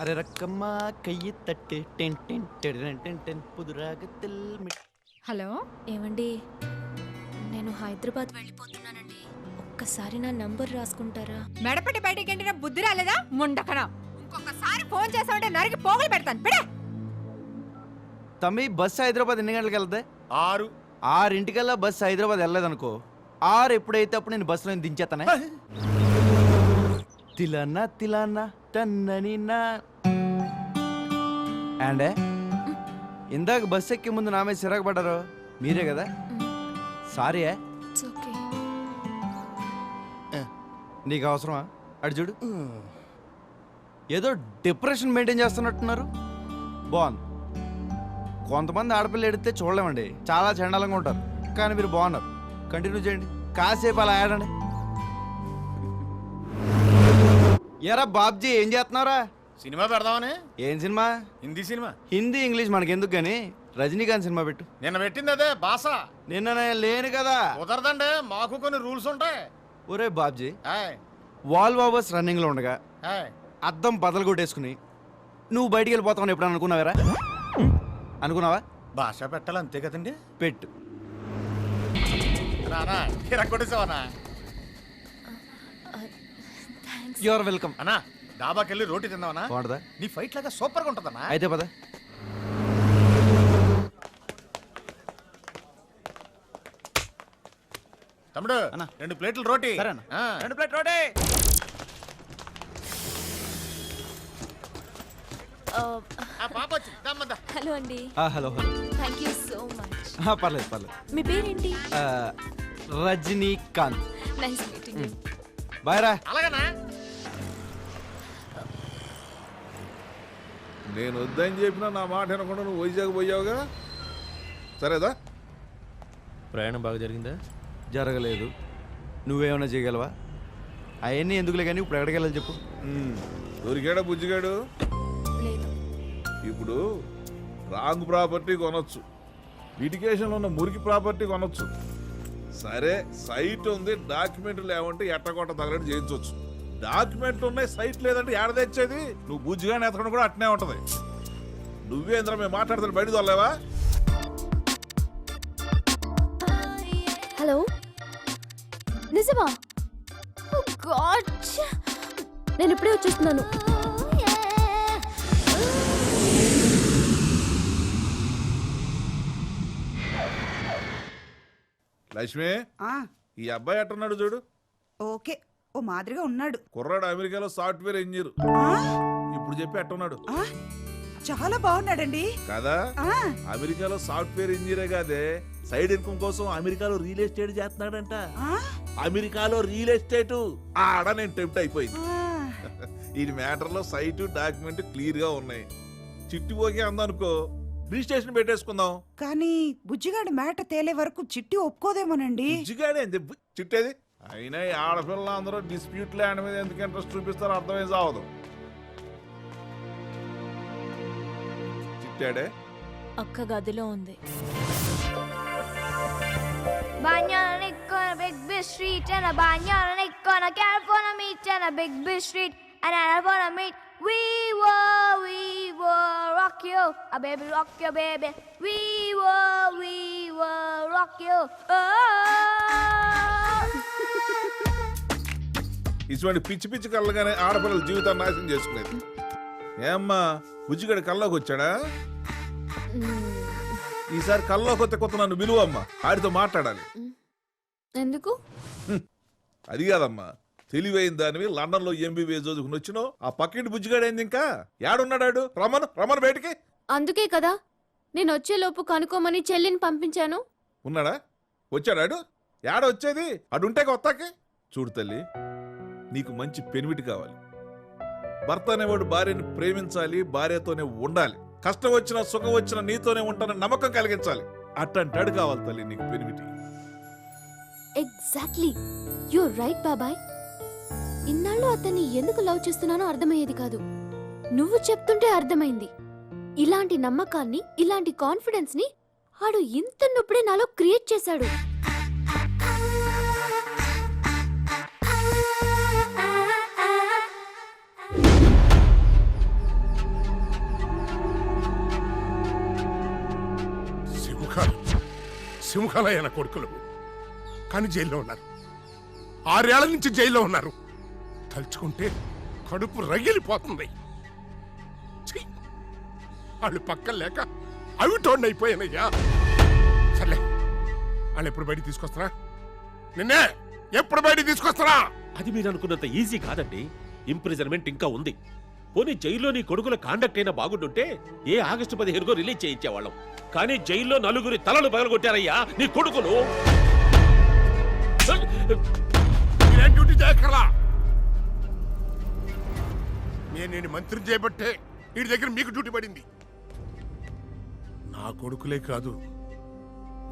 అరరక్కమ్మా కయ్యి తట్టి ten ten ten ten ten hello ఏమండి? నేను హైదరాబాద్ వెళ్ళిపోతున్నానండి. ఒక్కసారి నా నంబర్ రాసుకుంటారా? మెడపట్టి బయటికి ఎండిన బుద్ధి రాలేదా? ముండకన. ఇంకొకసారి ఫోన్ చేసామంటే నరికి పోగులు పెడతాను. బిడే తమ్మి బస్సు హైదరాబాద్ ఎన్ని గంటలకు వెళ్తే ఆరు. ఆరింటికల్లా బస్సు హైదరాబాద్ వెళ్ళలేదనుకో. ఆరు ఎప్పుడైతే అప్పుడు నేను బస్సులో దించేస్తానే తిలన్నా తిలన్నా టన్నని నా. అండే ఇందాక బస్సు ఎక్కే ముందు నా మీద సిరాకు పడ్డారు. మీరే కదా? సారీ ఇట్స్ ఓకే నీకు అవసరమా? అటు చూడు. ఏదో డిప్రెషన్ మెయింటైన్ చేస్తున్నట్టున్నారు. బాగుంది. కొంతమంది ఆడపిల్ల ఎడితే చూడలేమండి. చాలా చండాలంగా ఉంటారు. కానీ మీరు బాగున్నారు. కంటిన్యూ చేయండి. కాసేపు అలా ఆడండి. ఎరా బాబ్జీ ఏం చేస్తున్నావురా? సినిమా పెడదామని. ఏం cinema? Hindi cinema. Hindi English మనకెందుకు కానీ రజనీకాంత్ సినిమా పెట్టు. నిన్న పెట్టింది అదే భాష నిన్న నేను లేను కదా. కుదరదండి మాకు కొన్ని రూల్స్ ఉంటాయి. ఒరే బాబ్జీ వాల్ వాబర్స్ రన్నింగ్లో ఉండగా ఆయ్. అద్దం బదలు కొట్టేసుకుని నువ్వు బయటికి వెళ్ళిపోతావని ఎప్పుడు అనుకున్నావారా? అనుకున్నావా? భాష పెట్టాలి అంతే కదండి. పెట్టు. రానా కొట్టేసావనా యువర్ వెల్కమ్ అన్నా డాబాకి వెళ్ళి రోటీ తిందామనా బాగుంటుందా? నీ ఫైట్ లాగా సూపర్గా ఉంటదన్నా? అయితే పద. తమ్ముడు అన్నా. రెండు ప్లేట్లు రోటీ. సరే అన్న. ఆ. రెండు ప్లేట్ రోటీ. ఆ పాప వచ్చింది. దమ్మద్దా హలో అండి. Hello hello. Thank you so much ఆ, పర్లేదు పర్లేదు. మీ పేరేంటి? ఆ, రజనీకాంత్. నైస్ మీటింగ్ బాయ్ రా. అలాగనా? నేను వద్దని చెప్పినా నా మాట వినకుండా నువ్వు వైజాగ్ పోయావుగా? సరేదా? ప్రయాణం బాగా జరిగిందా? జరగలేదు. నువ్వేమైనా చేయగలవా? అవన్నీ ఎందుకులే కానీ ఇప్పుడు ఎక్కడికి వెళ్ళాలి చెప్పు. దొరికాడా బుజ్జిగాడు? లేదు. ఇప్పుడు రాంగ్ ప్రాపర్టీ కొనొచ్చు. లిటికేషన్లో ఉన్న మురికి ప్రాపర్టీ కొనొచ్చు. సరే సైట్ ఉంది డాక్యుమెంట్ లేవంటే ఎట్టకొట్ట తగలటి చేయించవచ్చు డాక్యుమెంట్లు ఉన్నాయి సైట్ లేదంటే ఏడ తెచ్చేది? నువ్వు బుజ్జిగాని ఎతకడం కూడా అట్నే ఉంటది. నువ్వేంద్ర మేము మాట్లాడుతాను బయట తోలేవా? హలో? నిజమా? గాడ్! నేను ఇప్పుడే వచ్చేస్తున్నాను. లక్ష్మి ఆ. ఈ అబ్బాయి ఎట్టున్నాడు చూడు? ఓకే. ఓ మాదిరిగా ఉన్నాడు. కుర్రాడు అమెరికాలో సాఫ్ట్వేర్ ఇంజనీర్. ఇప్పుడు చెప్పి ఎట్టున్నాడు ఆ? చాలా బాగున్నాడండి. కదా? అమెరికాలో సాఫ్ట్వేర్ ఇంజనీరే కాదే సైడ్ ఇన్కమ్ కోసం అమెరికాలో రియల్ ఎస్టేట్ చేస్తున్నాడంట. అమెరికాలో రియల్ ఎస్టేట్. ఆడ నేను టెంప్ట్ అయిపోయింది. ఈ మ్యాటర్లో సైట్ డాక్యుమెంట్ క్లియర్గా ఉన్నాయి. చిట్టి పోగే అందనుకో రిజిస్ట్రేషన్ పెట్టేసుకుందాం. కానీ బుజ్జిగాడి మేట తేలే వరకు చిట్టి ఒప్పుకోదేమోనండి. బుజ్జిగాడే చిట్టేది? అయినా ఈ ఆడపిల్ల అందరూ డిస్ప్యూట్ ల్యాండ్ మీద ఎందుకు ఇంట్రెస్ట్ చూపిస్తారో అర్థమే సావదు చిట్టాడే అక్క గదిలో ఉంది Banana Nick on a big big street and a banana Nick on a California meet and a big big street and I wanna meet. We were, we were rock you, a baby rock you, baby. We were, we were rock you. ఇటువంటి పిచ్చి పిచ్చి కళ్ళగానే ఆడపిల్లల జీవితాన్ని నాశనం చేసుకునేది. ఏమ్మా బుజ్జిగడి కల్లోకి వచ్చాడా? ఈసారి కల్లోకి వస్తే కొత్త నన్ను విలువమ్మా ఆడితో మాట్లాడాలి. ఎందుకు? అది కాదమ్మా. తెలివైన దానివి లండన్లో ఎంబీబీఎస్ చదువుకుని వచ్చినావు ఆ పక్కింటి బుజ్జిగాడేంది ఇంకా? యాడున్నాడాడు? రమను రమను బయటికి. అందుకే కదా నేను వచ్చేలోపు కనుక్కోమని చెల్లిని పంపించాను. ఉన్నాడా? వచ్చాడాడు యాడ వచ్చేది అడుంటే కొత్తకి? చూడు తల్లి నీకు మంచి పెనిమిటి కావాలి. భర్త అనేవాడు భార్యని ప్రేమించాలి భార్యతోనే ఉండాలి. కష్టం వచ్చినా సుఖం వచ్చినా నీతోనే ఉంటానని నమ్మకం కలిగించాలి. అట్టంటాడు కావాలి తల్లి నీకు పెనిమిటి. ఎగ్జాక్ట్లీ. యు రైట్ బాబాయ్. ఇన్నాళ్ళు అతన్ని ఎందుకు లవ్ చేస్తున్నానో అర్థమయ్యేది కాదు. నువ్వు చెప్తుంటే అర్థమైంది. ఇలాంటి నమ్మకాన్ని ఇలాంటి కాన్ఫిడెన్స్ని ఆడు ఇంత నొప్పుడే నాలో క్రియేట్ చేశాడు. సింహాలయన కొడుకులు. కానీ జైల్లో ఉన్నారు. ఆరేళ్ళ నుంచి జైల్లో ఉన్నారు. తలుచుకుంటే కడుపు రగిలిపోతుంది. వాళ్ళు పక్కన లేక అవిటోండి అయిపోయానయ్యా. సర్లే వాళ్ళు ఎప్పుడు బయటికి తీసుకొస్తారా? నిన్నే ఎప్పుడు బయటికి తీసుకొస్తారా? అది మీరు అనుకున్నంత ఈజీ కాదండి. ఇంప్రిజన్మెంట్ ఇంకా ఉంది. పోనీ జైల్లో నీ కొడుకుల కాండక్ట్ అయినా బాగుంటుంటే ఏ ఆగస్టు పదిహేనుకో రిలీజ్ చేయించేవాళ్ళం. కానీ జైల్లో నలుగురి తలలు పగలగొట్టారయ్యా నీ కొడుకులు. మీరేం డ్యూటీ చేయక్కర్లా? నేను నేను మంత్రిని చేయబట్టే వీడి దగ్గర మీకు డ్యూటీ పడింది. నా కొడుకులే కాదు.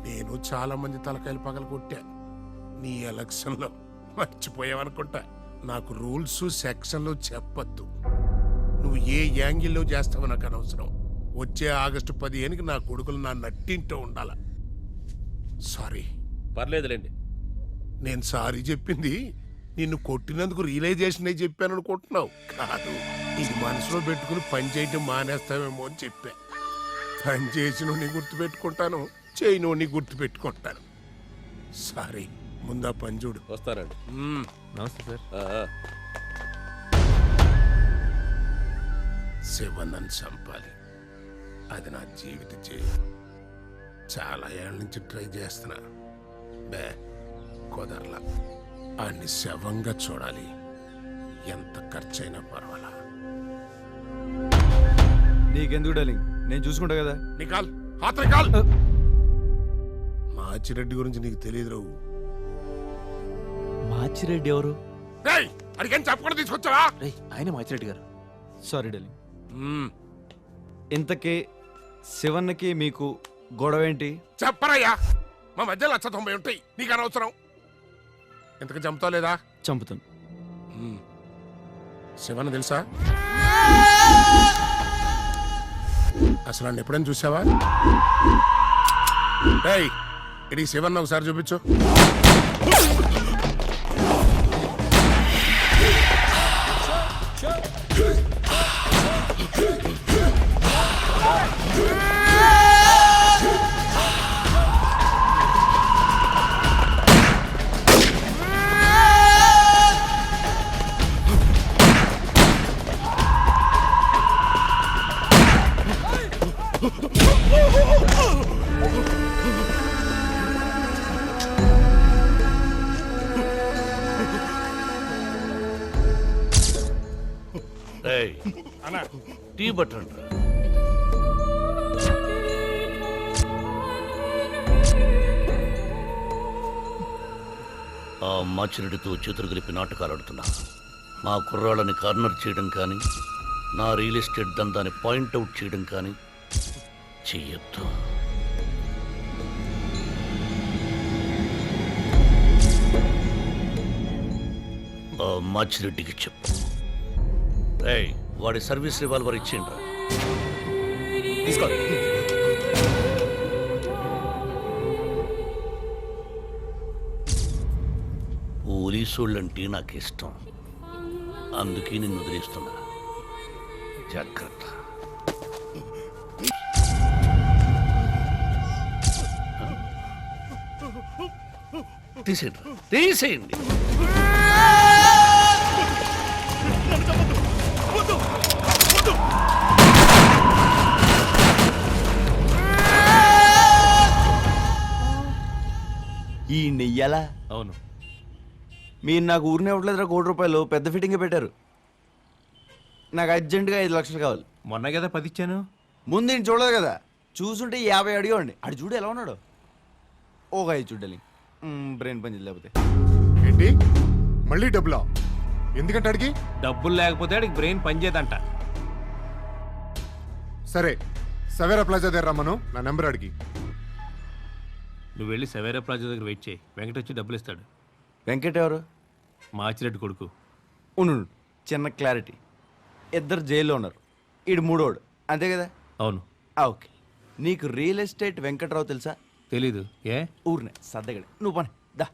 నేను చాలా మంది తలకాయలు పగల కొట్టా. నీ ఎలక్షన్లో మర్చిపోయావనుకుంటా. నాకు రూల్స్ సెక్షన్లు చెప్పొద్దు. నువ్వు ఏ యాంగిల్లో చేస్తావో నాకు అనవసరం. వచ్చే ఆగస్టు పదిహేనుకి నా కొడుకులు నా నట్టింటో ఉండాల? సారీ. పర్లేదులేండి. నేను సారీ చెప్పింది నిన్ను కొట్టినందుకు రియలైజేషన్ అయి చెప్పాను అనుకుంటున్నావు కాదు ఇది మనసులో పెట్టుకుని పని చేయటం మానేస్తావేమో అని చెప్పా. పని చేసిన నీ గుర్తు పెట్టుకుంటాను చేయను నీ గుర్తు పెట్టుకుంటాను సారీ ముందా పని చూడు. వస్తానండి. నమస్తే సార్. శివనని చంపాలి. అది నా జీవిత చేయం చాలా ఏళ్ళ నుంచి ట్రై చేస్తున్నా. బే కుదరలా. అన్ని శవంగా చూడాలి. ఎంత ఖర్చైనా పర్వాలా? నీకెందుకు డార్లింగ్? నేను చూసుకుంటా కదా. నికాల్ హాత్ నికాల్! మాచిరెడ్డి గురించి నీకు తెలియదు రావు. మాచిరెడ్డి ఎవరు? రేయ్ అడిగేం చెప్పకుండా తీసుకొచ్చావా? ఆయన మాచిరెడ్డి గారు. Sorry darling hmm. ఇంతకీ శివన్నకి మీకు గొడవ ఏంటి? చెప్పరయ్యా. మా మధ్య లక్ష తొంభై ఉంటాయి. నీకు అనవసరం. ఇంతకు చంపుతావు లేదా? చంపుతాను. శివన్న తెలుసా? అసలు నన్ను ఎప్పుడైనా చూసావా? డేయ్ ఇది శివన్న ఒకసారి చూపించు. అన్నా టీ బట్టండి ఆ మాచిరెడ్డితో చేతులు కలిపి నాటకాలు ఆడుతున్నా. మా కుర్రాళ్ళని కార్నర్ చేయడం కానీ నా రియల్ ఎస్టేట్ దందాన్ని పాయింట్అవుట్ చేయడం కానీ చెయ్యొద్దు ఆ మాచిరెడ్డికి చెప్పు. ఏయ్ వాడి సర్వీస్ రివాల్వర్ ఇచ్చేయండి తీసుకో. పోలీసోళ్ళంటే నాకు ఇష్టం అందుకే నిన్ను వదిలేస్తున్నా. జాగ్రత్త. తీసేయండి. తీసేయండి. ఈ నెయ్యాలా? అవును. మీరు నాకు ఊరినే ఇవ్వట్లేదురా కోటి రూపాయలు పెద్ద ఫిట్టింగ్ పెట్టారు. నాకు అర్జెంటుగా ఐదు లక్షలు కావాలి. మొన్న కదా పది ఇచ్చాను. ముందు నేను చూడలేదు కదా. చూసుంటే యాభై అడిగండి అడు చూడు ఎలా ఉన్నాడు. ఓ ఐదు చూడాలి బ్రెయిన్ పని లేకపోతే. ఏంటి? మళ్ళీ డబ్బులా? ఎందుకంటే అడిగి? డబ్బులు లేకపోతే ఆడికి బ్రెయిన్ పనిచేయదంట సరే సవేరా ప్లాజా దగ్గర రమ్మను నా నెంబర్ అడిగి. నువ్వు వెళ్ళి సవేరా ప్లాజా దగ్గర వెయిట్ చేయి. వెంకట వచ్చి డబ్బులు ఇస్తాడు. వెంకట్ ఎవరు? మాచిరెడ్డి కొడుకు. ఉండు ఉండు. చిన్న క్లారిటీ. ఇద్దరు జైల్లో ఉన్నారు. ఈడు మూడోడు. అంతే కదా? అవును. ఆ, ఓకే. నీకు రియల్ ఎస్టేట్ వెంకట్రావు తెలుసా? తెలీదు. ఏ? ఊరినే సర్దగడే నువ్వు పని దా.